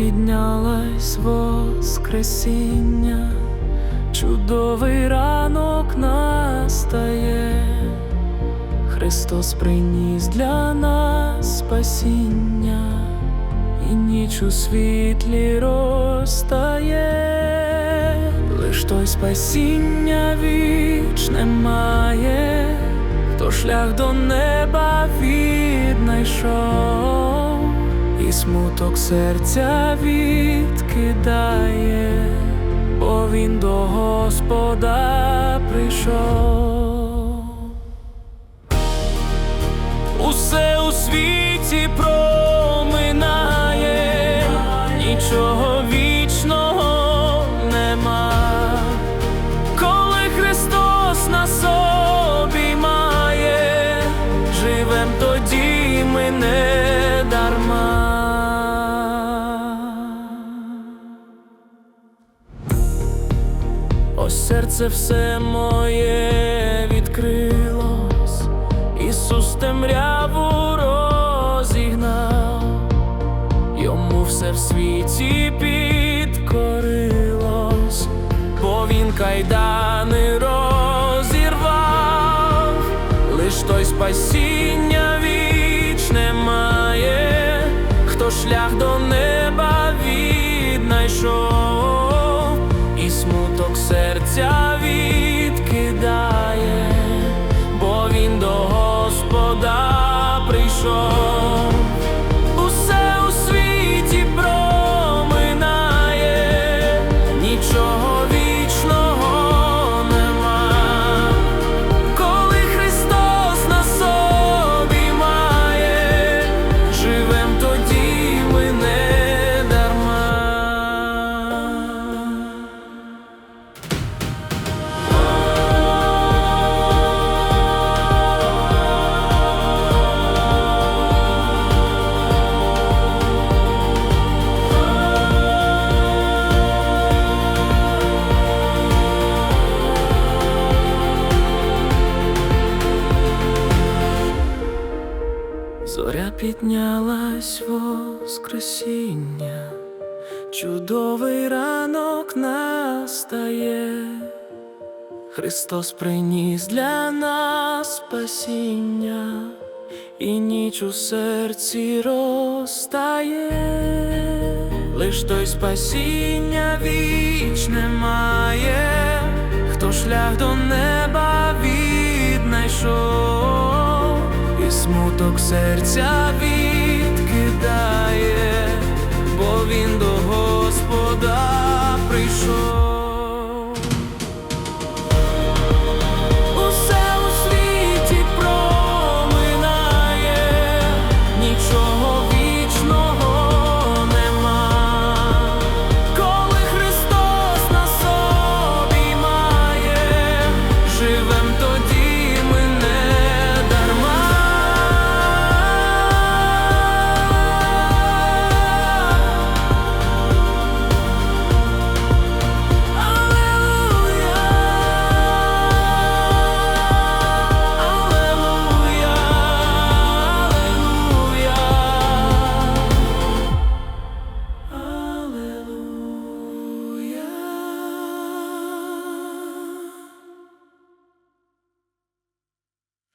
піднялась воскресіння, чудовий ранок настає, Христос приніс для нас спасіння, і ніч у світлі розтає, лиш той спасіння вічне має, хто шлях до неба віднайшов, смуток серця відкидає, бо він до Господа прийшов. Усе у світі Серце все моє відкрилось, Ісус темряву розігнав, йому все в світі підкорилось, бо він кайдани розірвав, лиш той спасіння вічне має, хто шлях до Господа піднялась воскресіння, чудовий ранок настає, Христос приніс для нас спасіння, і ніч у серці розтає, лиш той спасіння вічне має, хто шлях до неба віднайшов смуток серця відкидає, бо він до Господа прийшов.